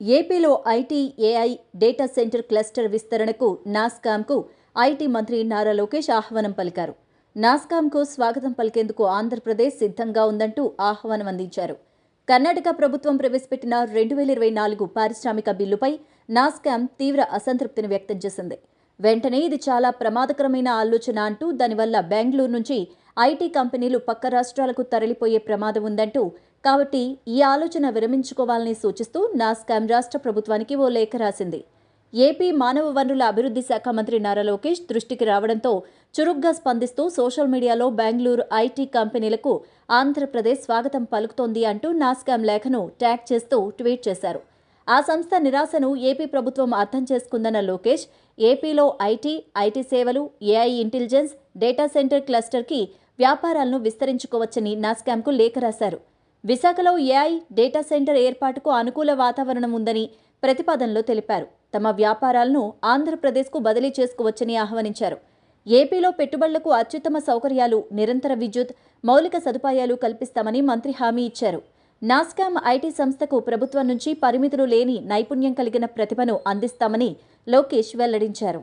ఏపీలో IT AI data center cluster విస్తరణకు నాస్కామ్కు ఐటీ మంత్రి నారా లోకేష్ ఆహ్వానం పలికారు. నాస్కామ్కు స్వాగతం పలికేందుకు ఆంధ్రప్రదేశ్ సిద్ధంగా ఉందంటూ ఆహ్వానం అందించారు. కర్ణాటక ప్రభుత్వం ప్రవేశపెట్టిన రెండు వేల ఇరవై నాలుగు పారిశ్రామిక బిల్లుపై నాస్కామ్ తీవ్ర అసంతృప్తిని వ్యక్తం చేసింది. వెంటనే ఇది చాలా ప్రమాదకరమైన ఆలోచన అంటూ దానివల్ల బెంగళూరు నుంచి ఐటీ కంపెనీలు పక్క రాష్ట్రాలకు తరలిపోయే ప్రమాదం ఉందంటూ కాబట్టి ఈ ఆలోచన విరమించుకోవాలని సూచిస్తూ నాస్కామ్ రాష్ట్ర ప్రభుత్వానికి ఓ లేఖ రాసింది. ఏపీ మానవ వనరుల అభివృద్ధి శాఖ మంత్రి నారా లోకేష్ దృష్టికి రావడంతో చురుగ్గా స్పందిస్తూ సోషల్ మీడియాలో బెంగళూరు ఐటీ కంపెనీలకు ఆంధ్రప్రదేశ్ స్వాగతం పలుకుతోంది అంటూ నాస్కామ్ లేఖను ట్యాగ్ చేస్తూ ట్వీట్ చేశారు. ఆ సంస్థ నిరాశను ఏపీ ప్రభుత్వం అర్థం చేసుకుందన్న లోకేష్ ఏపీలో ఐటీ ఐటీ సేవలు ఏఐ ఇంటెలిజెన్స్ డేటా సెంటర్ క్లస్టర్కి వ్యాపారాలను విస్తరించుకోవచ్చని నాస్కామ్కు లేఖ రాశారు. విశాఖలో ఏఐ డేటా సెంటర్ ఏర్పాటుకు అనుకూల వాతావరణం ఉందని ప్రతిపాదనలో తెలిపారు. తమ వ్యాపారాలను ఆంధ్రప్రదేశ్కు బదిలీ చేసుకోవచ్చని ఆహ్వానించారు. ఏపీలో పెట్టుబడులకు అత్యుత్తమ సౌకర్యాలు నిరంతర విద్యుత్ మౌలిక సదుపాయాలు కల్పిస్తామని మంత్రి హామీ ఇచ్చారు. నాస్కామ్ ఐటీ సంస్థకు ప్రభుత్వం నుంచి పరిమితులు లేని నైపుణ్యం కలిగిన ప్రతిభను అందిస్తామని లోకేష్ వెల్లడించారు.